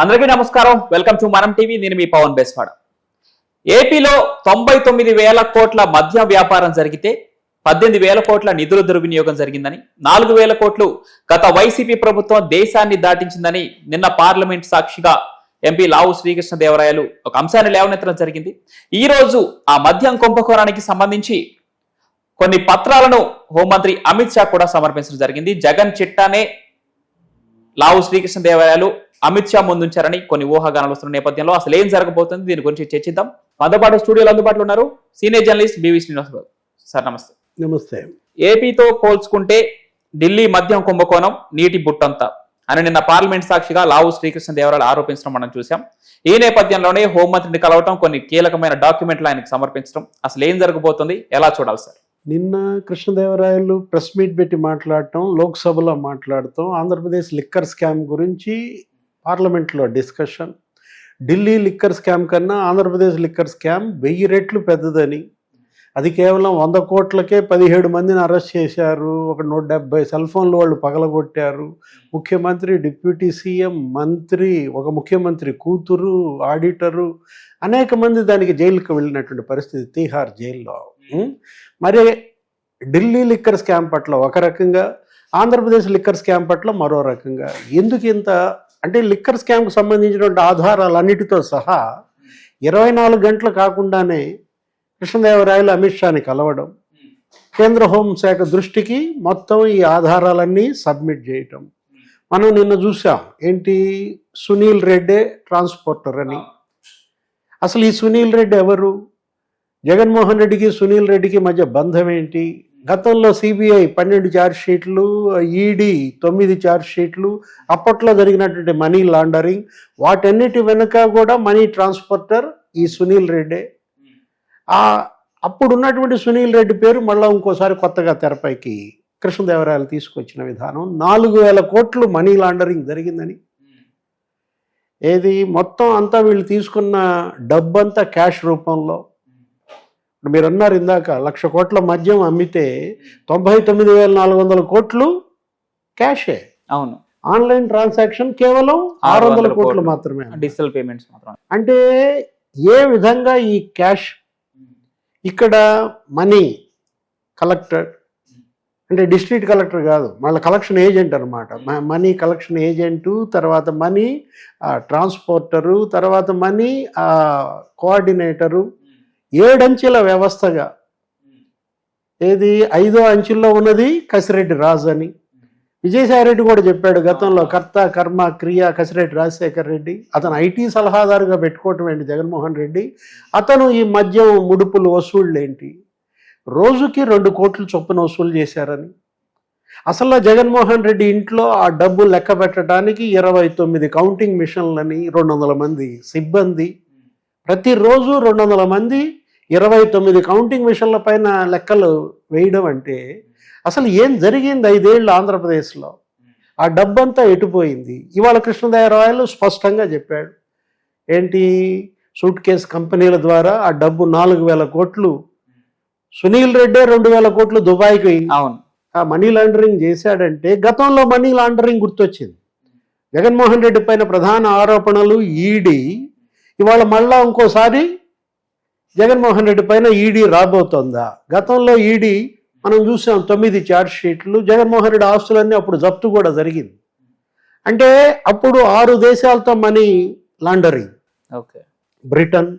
అందరికీ నమస్కారం. Welcome to మనం టీవీ నేను మీ పవన్ బేస్వాడ. ఏపీలో తొంభై తొమ్మిది వేల కోట్ల మద్యం వ్యాపారం జరిగితే పద్దెనిమిది వేల కోట్ల నిధుల దుర్వినియోగం జరిగిందని నాలుగు వేల కోట్లు గత వైసీపీ ప్రభుత్వం దేశాన్ని దాటించిందని నిన్న పార్లమెంట్ సాక్షిగా ఎంపీ లావు శ్రీకృష్ణదేవరాయలు ఒక అంశాన్ని లేవనెత్తడం జరిగింది. ఈ రోజు ఆ మద్యం కుంభకోణానికి సంబంధించి కొన్ని పత్రాలను హోంమంత్రి అమిత్ షా కూడా సమర్పించడం జరిగింది. జగన్ చిట్టానే లావు శ్రీకృష్ణదేవరాయలు అమిత్ షా ముందుంచారని కొన్ని ఊహాగానాలు వస్తున్న నేపథ్యంలో అసలు ఏం జరగబోతుంది? దీని గురించి చర్చిద్దాం. మనతో పాటు స్టూడియోలో అందుబాటులో ఉన్నారు సీనియర్ జర్నలిస్ట్ బివి శ్రీనివాస్ గారు సార్ నమస్తే. నమస్తే. ఏపీతో పోల్చుకుంటే ఢిల్లీ మద్యం కుంభకోణం నీటి బుట్టంతా అని నిన్న పార్లమెంట్ సాక్షిగా లావు శ్రీకృష్ణదేవరాయలు ఆరోపించడం మనం చూసాం ఈ నేపథ్యంలోనే హోంమంత్రిని కలవటం కొన్ని కీలకమైన డాక్యుమెంట్లు ఆయనకు సమర్పించడం అసలు ఏం జరగబోతుంది? ఎలా చూడాలి సార్? నిన్న కృష్ణదేవరాయలు ప్రెస్ మీట్ పెట్టి మాట్లాడటం లోక్సభలో మాట్లాడటం ఆంధ్రప్రదేశ్ లిక్కర్ స్కామ్ గురించి పార్లమెంట్లో డిస్కషన్. ఢిల్లీ లిక్కర్ స్కామ్ కన్నా ఆంధ్రప్రదేశ్ లిక్కర్ స్కామ్ వెయ్యి రెట్లు పెద్దదని. అది కేవలం వంద కోట్లకే పదిహేడు మందిని అరెస్ట్ చేశారు. ఒక నూట డెబ్బై సెల్ ఫోన్లు వాళ్ళు పగలగొట్టారు. ముఖ్యమంత్రి డిప్యూటీ సీఎం మంత్రి ఒక ముఖ్యమంత్రి కూతురు ఆడిటరు అనేక మంది దానికి జైలుకి వెళ్ళినటువంటి పరిస్థితి తీహార్ జైల్లో. మరి ఢిల్లీ లిక్కర్ స్కామ్ పట్ల ఒక రకంగా ఆంధ్రప్రదేశ్ లిక్కర్ స్కామ్ పట్ల మరో రకంగా ఎందుకు ఇంత అంటే లిక్కర్ స్కామ్కు సంబంధించినటువంటి ఆధారాలన్నిటితో సహా ఇరవై నాలుగు గంటలు కాకుండానే కృష్ణదేవరాయలు అమిత్ షాని కలవడం కేంద్ర హోంశాఖ దృష్టికి మొత్తం ఈ ఆధారాలన్నీ సబ్మిట్ చేయటం. మనం నిన్న చూసాం ఏంటి సునీల్ రెడ్డే ట్రాన్స్పోర్టర్ అని. అసలు ఈ సునీల్ రెడ్డి ఎవరు? జగన్మోహన్ రెడ్డికి సునీల్ రెడ్డికి మధ్య బంధం ఏంటి? గతంలో సిబిఐ పన్నెండు ఛార్జ్ షీట్లు ఈడీ తొమ్మిది ఛార్జ్ షీట్లు అప్పట్లో జరిగినటువంటి మనీ లాండరింగ్ వాటన్నిటి వెనుక కూడా మనీ ట్రాన్స్పోర్టర్ ఈ సునీల్ రెడ్డే. ఆ అప్పుడు ఉన్నటువంటి సునీల్ రెడ్డి పేరు మళ్ళీ ఇంకోసారి కొత్తగా తెరపైకి కృష్ణదేవరాయలు తీసుకొచ్చిన విధానం. నాలుగు వేల కోట్లు మనీ లాండరింగ్ జరిగిందని. ఏది మొత్తం అంతా వీళ్ళు తీసుకున్న డబ్బంతా క్యాష్ రూపంలో. ఇప్పుడు మీరు అన్నారు ఇందాక లక్ష కోట్ల మద్యం అమ్మితే తొంభై తొమ్మిది వేల నాలుగు వందల కోట్లు క్యాషే. అవును. ఆన్లైన్ ట్రాన్సాక్షన్ కేవలం ఆరు వందల కోట్లు మాత్రమే. డిజిటల్ పేమెంట్స్ మాత్రం అంటే ఏ విధంగా ఈ క్యాష్ ఇక్కడ మనీ కలెక్టర్ అంటే డిస్ట్రిక్ట్ కలెక్టర్ కాదు మళ్ళీ కలెక్షన్ ఏజెంట్ అనమాట మనీ కలెక్షన్ ఏజెంటు తర్వాత మనీ ట్రాన్స్పోర్టరు తర్వాత మనీ కోఆర్డినేటరు ఏడంచెల వ్యవస్థగా. ఏది? ఐదో అంచుల్లో ఉన్నది కసిరెడ్డి రాజు అని. విజయసాయిరెడ్డి కూడా చెప్పాడు గతంలో కర్త కర్మ క్రియ కసిరెడ్డి రాజశేఖర్ రెడ్డి. అతను ఐటీ సలహాదారుగా పెట్టుకోవటం ఏంటి జగన్మోహన్ రెడ్డి? అతను ఈ మద్యం ముడుపులు వసూళ్ళు ఏంటి రోజుకి రెండు కోట్లు చొప్పున వసూలు చేశారని. అసలు జగన్మోహన్ రెడ్డి ఇంట్లో ఆ డబ్బు లెక్క పెట్టడానికి ఇరవై తొమ్మిది కౌంటింగ్ మిషన్లని రెండు వందల మంది సిబ్బంది ప్రతిరోజు రెండు వందల మంది ఇరవై తొమ్మిది కౌంటింగ్ మిషన్ల పైన లెక్కలు వేయడం అంటే అసలు ఏం జరిగింది ఐదేళ్ళు ఆంధ్రప్రదేశ్లో? ఆ డబ్బంతా ఎటుపోయింది? ఇవాళ కృష్ణదేవరాయలు స్పష్టంగా చెప్పాడు. ఏంటి? సూట్ కేస్ కంపెనీల ద్వారా ఆ డబ్బు నాలుగు వేల కోట్లు సునీల్ రెడ్డే రెండు వేల కోట్లు దుబాయ్కి అవును. ఆ మనీ లాండరింగ్ చేశాడంటే గతంలో మనీ లాండరింగ్ గుర్తొచ్చింది. జగన్మోహన్ రెడ్డి పైన ప్రధాన ఆరోపణలు ఈడీ ఇవాళ మళ్ళా ఇంకోసారి జగన్మోహన్ రెడ్డి పైన ఈడీ రాబోతోందా? గతంలో ఈడీ మనం చూసాం తొమ్మిది ఛార్జ్ షీట్లు జగన్మోహన్ రెడ్డి ఆస్తులన్నీ అప్పుడు జప్తు కూడా జరిగింది. అంటే అప్పుడు ఆరు దేశాలతో money laundering okay. Britain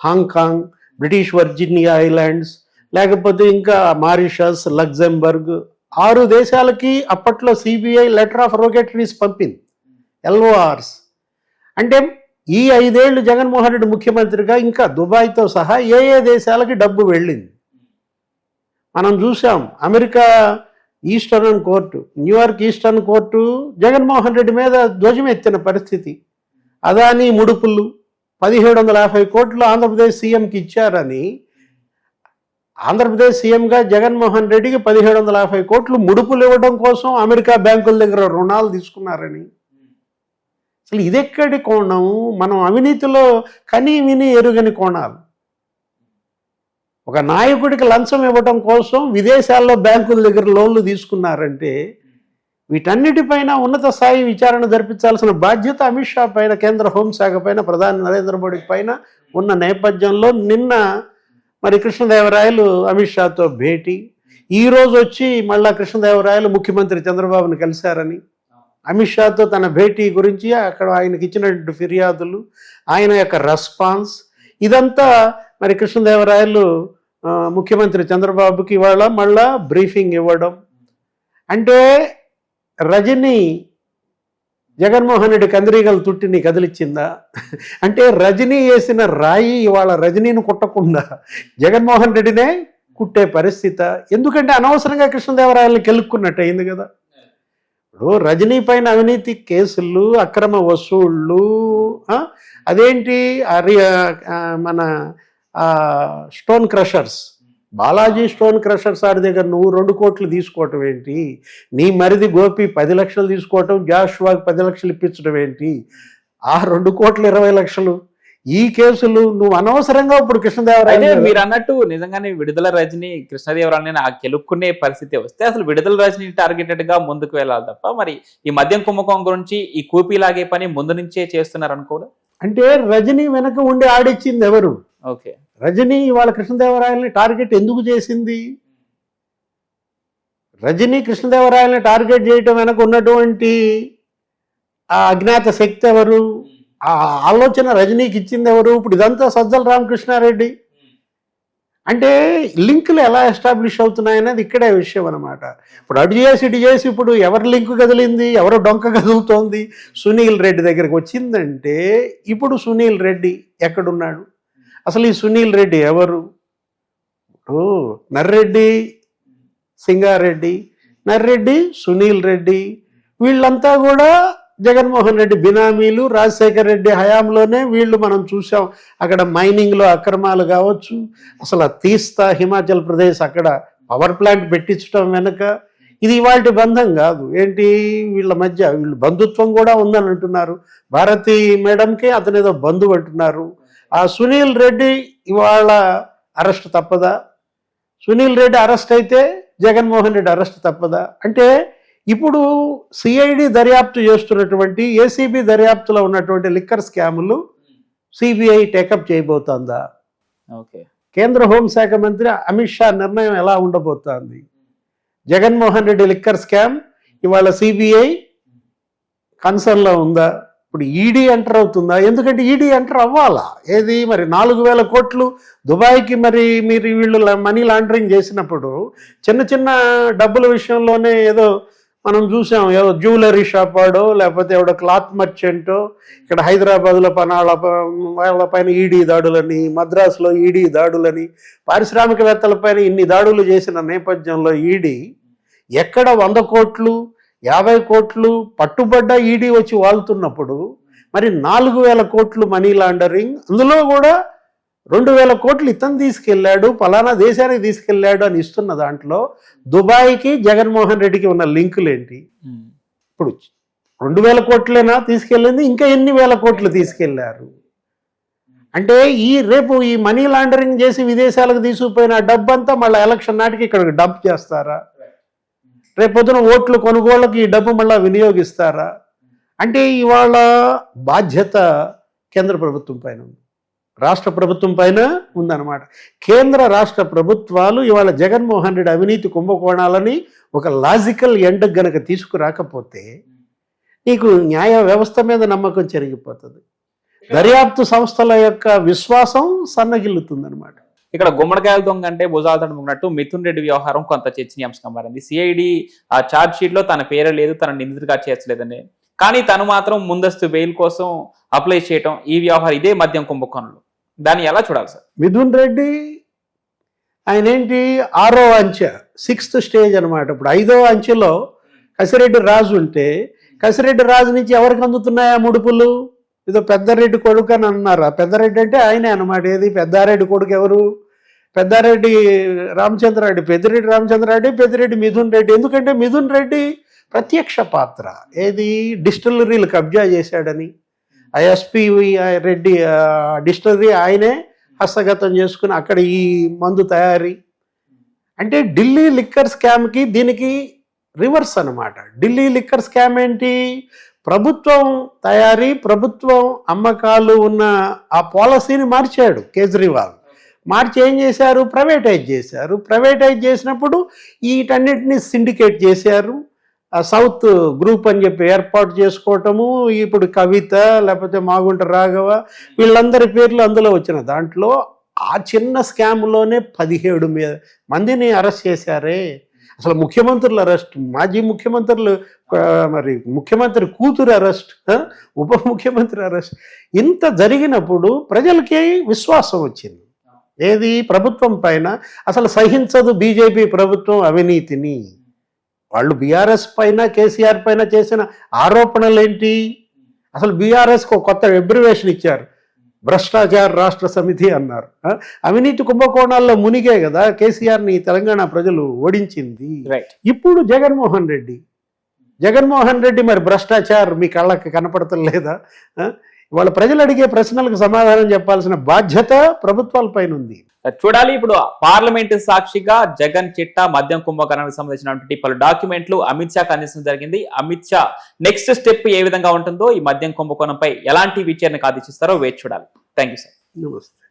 Hong Kong British Virginia islands లేకపోతే ఇంకా మారిషస్ లగ్జంబర్గ్ ఆరు దేశాలకి అప్పట్లో సిబిఐ లెటర్ ఆఫ్ రొగేటరీస్ పంపింది. ఎల్ఓఆర్స్ అంటే ఈ ఐదేళ్ళు జగన్మోహన్ రెడ్డి ముఖ్యమంత్రిగా ఇంకా దుబాయ్తో సహా ఏ ఏ దేశాలకి డబ్బు వెళ్ళింది? మనం చూసాం America eastern court New York eastern court Jaganmohan Reddy మీద ధ్వజమెత్తిన పరిస్థితి. అదాని ముడుపులు పదిహేడు వందల యాభై కోట్లు ఆంధ్రప్రదేశ్ సీఎంకి ఇచ్చారని ఆంధ్రప్రదేశ్ సీఎంగా జగన్మోహన్ రెడ్డికి పదిహేడు వందల యాభై కోట్లు ముడుపులు ఇవ్వడం కోసం అమెరికా బ్యాంకుల దగ్గర రుణాలు తీసుకున్నారని అసలు ఇదెక్కడి కోణం? మనం అవినీతిలో కని విని ఎరుగని కోణాలు. ఒక నాయకుడికి లంచం ఇవ్వడం కోసం విదేశాల్లో బ్యాంకుల దగ్గర లోన్లు తీసుకున్నారంటే వీటన్నిటిపైన ఉన్నత స్థాయి విచారణ జరిపించాల్సిన బాధ్యత అమిత్ షా పైన కేంద్ర హోంశాఖ పైన ప్రధాని నరేంద్ర మోడీ పైన ఉన్న నేపథ్యంలో నిన్న మరి కృష్ణదేవరాయలు అమిత్ షాతో భేటీ. ఈరోజు వచ్చి మళ్ళా కృష్ణదేవరాయలు ముఖ్యమంత్రి చంద్రబాబును కలిశారని అమిత్ షాతో తన భేటీ గురించి అక్కడ ఆయనకి ఇచ్చినటువంటి ఫిర్యాదులు ఆయన యొక్క రెస్పాన్స్ ఇదంతా మరి కృష్ణదేవరాయలు ముఖ్యమంత్రి చంద్రబాబుకి ఇవాళ మళ్ళా బ్రీఫింగ్ ఇవ్వడం. అంటే రజని జగన్మోహన్ రెడ్డి కందిరీగల తుట్టిని కదిలిచ్చిందా? అంటే రజనీ వేసిన రాయి ఇవాళ రజనీని కుట్టకుండా జగన్మోహన్ రెడ్డినే కుట్టే పరిస్థితి. ఎందుకంటే అనవసరంగా కృష్ణదేవరాయల్ని కెలుక్కున్నట్టు అయింది కదా. ఇప్పుడు రజనీ పైన అవినీతి కేసులు అక్రమ వసూళ్ళు అదేంటి? మన stone crushers. Balaji stone crushers ఆడి దగ్గర నువ్వు రెండు కోట్లు తీసుకోవటం ఏంటి? నీ మరిది గోపి పది లక్షలు తీసుకోవటం జాషువాకి పది లక్షలు ఇప్పించడం ఏంటి? ఆ రెండు కోట్లు ఇరవై లక్షలు. ఈ కేసులు నువ్వు అనవసరంగా ఇప్పుడు కృష్ణదేవరాయ మీరు అన్నట్టు నిజంగానే విడుదల రజని కృష్ణదేవరాయని ఆ గెలుక్కునే పరిస్థితి వస్తే అసలు విడుదల రజని టార్గెటెడ్గా ముందుకు వెళ్ళాలి తప్ప మరి ఈ మద్యం కుంభకోణం గురించి ఈ కూపీ లాగే పని ముందు నుంచే చేస్తున్నారు అనుకోవడం అంటే రజనీ వెనక ఉండి ఆడిచ్చింది ఎవరు? ఓకే. రజనీ ఇవాళ కృష్ణదేవరాయల్ని టార్గెట్ ఎందుకు చేసింది? రజనీ కృష్ణదేవరాయల్ని టార్గెట్ చేయటం వెనక ఉన్నటువంటి ఆ అజ్ఞాత శక్తి ఎవరు? ఆ ఆలోచన రజనీకి ఇచ్చింది ఎవరు? ఇప్పుడు ఇదంతా సజ్జల రామకృష్ణారెడ్డి. అంటే లింకులు ఎలా ఎస్టాబ్లిష్ అవుతున్నాయనేది ఇక్కడే విషయం అనమాట ఇప్పుడు అటు చేసి ఇటు చేసి ఇప్పుడు ఎవరి లింకు కదిలింది? ఎవరు డొంక కదులుతోంది? సునీల్ రెడ్డి దగ్గరికి వచ్చిందంటే ఇప్పుడు సునీల్ రెడ్డి ఎక్కడున్నాడు? అసలు ఈ సునీల్ రెడ్డి ఎవరు? ఓ నర్రెడ్డి సింగారెడ్డి నర్రెడ్డి సునీల్ రెడ్డి వీళ్ళంతా కూడా జగన్మోహన్ రెడ్డి బినామీలు రాజశేఖర రెడ్డి హయాంలోనే వీళ్ళు మనం చూసాం అక్కడ మైనింగ్లో అక్రమాలు కావచ్చు అసలు తీస్తా హిమాచల్ ప్రదేశ్ అక్కడ పవర్ ప్లాంట్ పెట్టించడం వెనుక ఇది ఇవాళ బంధం కాదు. ఏంటి? వీళ్ళ మధ్య వీళ్ళు బంధుత్వం కూడా ఉందని అంటున్నారు. భారతి మేడంకి అతను ఏదో బంధువు అంటున్నారు. ఆ సునీల్ రెడ్డి ఇవాళ అరెస్ట్ తప్పదా? సునీల్ రెడ్డి అరెస్ట్ అయితే జగన్మోహన్ రెడ్డి అరెస్ట్ తప్పదా? అంటే ఇప్పుడు సిఐడి దర్యాప్తు చేస్తున్నటువంటి ఏసీబీ దర్యాప్తులో ఉన్నటువంటి లిక్కర్ స్కాములు సిబిఐ టేకప్ చేయబోతోందా? ఓకే. కేంద్ర హోంశాఖ మంత్రి అమిత్ షా నిర్ణయం ఎలా ఉండబోతోంది? జగన్మోహన్ రెడ్డి లిక్కర్ స్కామ్ ఇవాళ సిబిఐ కన్సర్న్లో ఉందా? ఇప్పుడు ఈడీ ఎంటర్ అవుతుందా? ఎందుకంటే ఈడీ ఎంటర్ అవ్వాలా? ఏది మరి నాలుగు వేల కోట్లు దుబాయ్కి మరి మీరు వీళ్ళు మనీ లాండరింగ్ చేసినప్పుడు చిన్న చిన్న డబ్బుల విషయంలోనే ఏదో మనం చూసాం ఏదో జ్యువెలరీ షాప్ వాడో లేకపోతే ఎవడో క్లాత్ మర్చెంటో ఇక్కడ హైదరాబాద్లో పనాళ్ళ వాళ్ళ పైన ఈడీ దాడులని మద్రాసులో ఈడీ దాడులని పారిశ్రామికవేత్తలపైన ఇన్ని దాడులు చేసిన నేపథ్యంలో ఈడీ ఎక్కడ వంద కోట్లు యాభై కోట్లు పట్టుబడ్డ ఈడీ వచ్చి వాళ్తున్నప్పుడు మరి నాలుగు వేల కోట్లు మనీ లాండరింగ్ అందులో కూడా రెండు వేల కోట్లు ఇతను తీసుకెళ్ళాడు పలానా దేశానికి తీసుకెళ్ళాడు అని ఇస్తున్న దాంట్లో దుబాయ్కి జగన్మోహన్ రెడ్డికి ఉన్న లింకులు ఏంటి? ఇప్పుడు రెండు వేల కోట్లేనా తీసుకెళ్ళింది ఇంకా ఎన్ని వేల కోట్లు తీసుకెళ్ళారు అంటే ఈ రేపు ఈ మనీ లాండరింగ్ చేసి విదేశాలకు తీసుకుపోయిన డబ్బంతా మళ్ళీ ఎలక్షన్ నాటికి ఇక్కడ డంప్ చేస్తారా? రేపు పొద్దున ఓట్లు కొనుగోళ్ళకి ఈ డబ్బు మళ్ళీ వినియోగిస్తారా? అంటే ఇవాళ బాధ్యత కేంద్ర ప్రభుత్వం పైన ఉంది. రాష్ట్ర ప్రభుత్వం పైన ఉందన్నమాట. కేంద్ర రాష్ట్ర ప్రభుత్వాలు ఇవాళ జగన్మోహన్ రెడ్డి అవినీతి కుంభకోణాలని ఒక లాజికల్ ఎండ్ గనక తీసుకురాకపోతే నీకు న్యాయ వ్యవస్థ మీద నమ్మకం చెరిగిపోతుంది. దర్యాప్తు సంస్థల యొక్క విశ్వాసం సన్నగిల్లుతుందనమాట ఇక్కడ గుమ్మడికాయల దొంగ అంటే భుజాలు తడుముకున్నట్టు మిథున్ రెడ్డి వ్యవహారం కొంత చర్చనీయాంశంగా మారింది. సిఐడి ఆ ఛార్జ్ షీట్లో తన పేరు లేదు తన నిందితుడిగా చేర్చలేదని కానీ తను మాత్రం ముందస్తు బెయిల్ కోసం అప్లై చేయటం ఈ వ్యవహారం ఇదే మద్యం కుంభకోణంలో. దాన్ని ఎలా చూడాలి సార్? మిథున్ రెడ్డి ఆయన ఏంటి ఆరో అంచె సిక్స్త్ స్టేజ్ అనమాట ఇప్పుడు ఐదో అంచెలో కసిరెడ్డి రాజు ఉంటే కసిరెడ్డి రాజు నుంచి ఎవరికి అందుతున్నాయా ముడుపులు? ఏదో పెద్దారెడ్డి కొడుకు అని అన్నారు. ఆ పెద్దారెడ్డి అంటే ఆయనే అనమాట ఏది? పెద్దారెడ్డి కొడుకు ఎవరు? పెద్దారెడ్డి రామచంద్రారెడ్డి పెద్దిరెడ్డి రామచంద్రారెడ్డి పెద్దిరెడ్డి మిథున్ రెడ్డి. ఎందుకంటే మిథున్ రెడ్డి ప్రత్యక్ష పాత్ర. ఏది? డిస్టిలరీలు కబ్జా చేశాడని. ఐఎస్పి రెడ్డి డిస్టిలరీ ఆయనే హస్తగతం చేసుకుని అక్కడ ఈ మందు తయారీ. అంటే ఢిల్లీ లిక్కర్ స్కామ్కి దీనికి రివర్స్ అన్నమాట. ఢిల్లీ లిక్కర్ స్కామ్ ఏంటి? ప్రభుత్వం తయారీ ప్రభుత్వం అమ్మకాలు ఉన్న ఆ పాలసీని మార్చాడు కేజ్రీవాల్. మార్చి ఏం చేశారు? ప్రైవేటైజ్ చేశారు. ప్రైవేటైజ్ చేసినప్పుడు వీటన్నిటిని సిండికేట్ చేశారు. సౌత్ గ్రూప్ అని చెప్పి ఏర్పాటు చేసుకోవటము ఇప్పుడు కవిత లేకపోతే మాగుంట రాఘవ వీళ్ళందరి పేర్లు అందులో వచ్చిన దాంట్లో ఆ చిన్న స్కామ్లోనే పదిహేడు మీద మందిని అరెస్ట్ చేశారే. అసలు ముఖ్యమంత్రుల అరెస్ట్ మాజీ ముఖ్యమంత్రులు మరి ముఖ్యమంత్రి కూతురు అరెస్ట్ ఉప ముఖ్యమంత్రి అరెస్ట్ ఇంత జరిగినప్పుడు ప్రజలకి విశ్వాసం వచ్చింది. ఏది? ప్రభుత్వం పైన అసలు సహించదు బీజేపీ ప్రభుత్వం అవినీతిని. వాళ్ళు బీఆర్ఎస్ పైన కేసీఆర్ పైన చేసిన ఆరోపణలు ఏంటి అసలు బీఆర్ఎస్కి ఒక కొత్త ఎబ్రివేషన్ ఇచ్చారు. భ్రష్టాచార రాష్ట్ర సమితి అన్నారు? అవినీతి కుంభకోణాల్లో మునిగే కదా కేసీఆర్ని తెలంగాణ ప్రజలు ఓడించింది. రైట్ ఇప్పుడు జగన్మోహన్ రెడ్డి. జగన్మోహన్ రెడ్డి మరి భ్రష్టాచార్ మీ కళ్ళకి కనపడటం వాళ్ళ ప్రజలు అడిగే ప్రశ్నలకు సమాధానం చెప్పాల్సిన బాధ్యత ప్రభుత్వాల పైన ఉంది. చూడాలి ఇప్పుడు పార్లమెంట్ సాక్షిగా జగన్ చిట్టా మద్యం కుంభకరణానికి సంబంధించినటువంటి పలు డాక్యుమెంట్లు అమిత్ షాకి అందించడం జరిగింది. అమిత్ షా నెక్స్ట్ స్టెప్ ఏ విధంగా ఉంటుందో ఈ మద్యం కుంభకోణంపై ఎలాంటి విచారణకు ఆదేశిస్తారో వేచి చూడాలి. Thank you sir. నమస్తే.